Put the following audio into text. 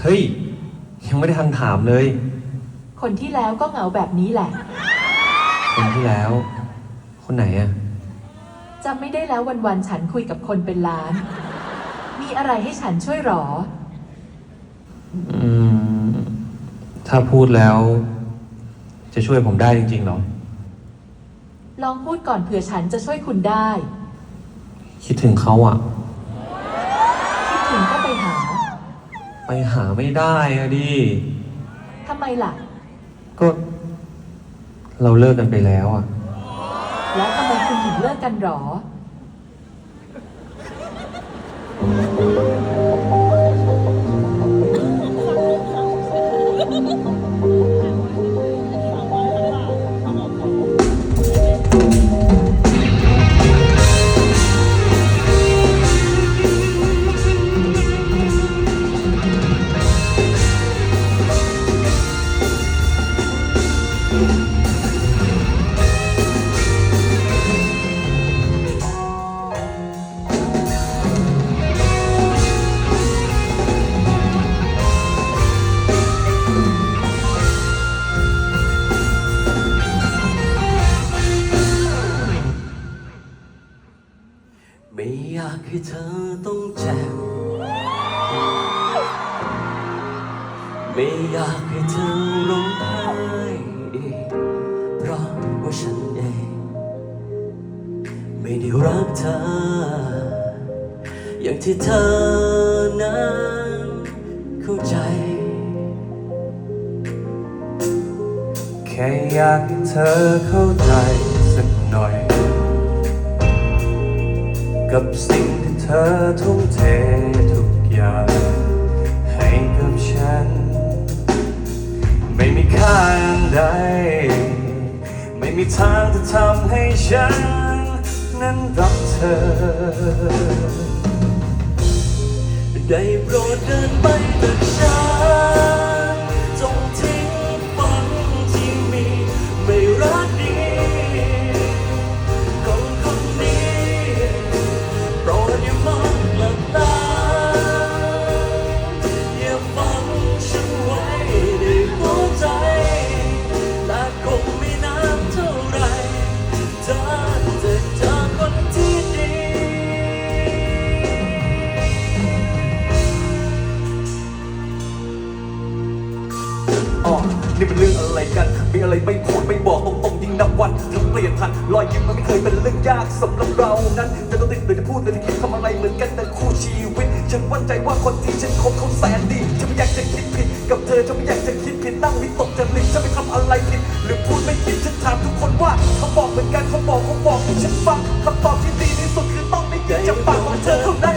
เฮ้ย ยังไม่ได้ทันถามเลย คนที่แล้วก็เหงาแบบนี้แหละคนที่แล้ว คนไหนอะจำไม่ได้แล้ววันๆฉันคุยกับคนเป็นล้าน มีอะไรให้ฉันช่วยหรอ อืม ถ้าพูดแล้ว จะช่วยผมได้จริงๆเหรอ ลองพูดก่อนเผื่อฉันจะช่วยคุณได้ คิดถึงเขาอะ คิดถึงก็ไปหา ไปหาไม่ได้อะดิ ทำไมล่ะ ก็ เราเลิกกันไปแล้วอะ แล้วทำไมคุณถึงเลิกกันหรอ ไม่อยากให้เธอต้องเจ็บ ไม่อยากให้เธอร้องไห้อีกเพราะว่าฉันเอง ไม่ได้รักเธอ อย่างที่เธอนั้นเข้าใจ แค่อยากให้เธอเข้าใจ กับสิ่งที่เธอทุ่มเททุกอย่าง ให้กับฉัน ไม่มีค่าอันใด ไม่มีทางจะทำให้ฉัน นั้นรักเธอ ได้โปรดเดินไปกับฉัน นี่เป็นเรื่องอะไรกัน มีอะไรไม่พูดไม่บอกตรงๆยิ่งนับวันทั้งเปลี่ยนพันรอยยิ้มมันไม่เคยเป็นเรื่องยากสำหรับเรานั้นจะต้องติดหรือจะพูดหรือจะคิดทำอะไรเหมือนกันแต่คู่ชีวิต ฉันมั่นใจว่าคนที่ฉันคบเขาแสนดีฉันไม่อยากจะคิดผิด กับเธอฉันไม่อยากจะคิดผิดนั่งวิตกจริตฉันไม่ทำอะไรผิดหรือพูดไม่ผิดฉันถามทุกคนว่าเขาบอกเหมือนกันเขาบอกเขาบอกให้ฉันฟังคำตอบที่ดีที่สุดคือต้องได้ยินจากปากของเธอเท่านั้น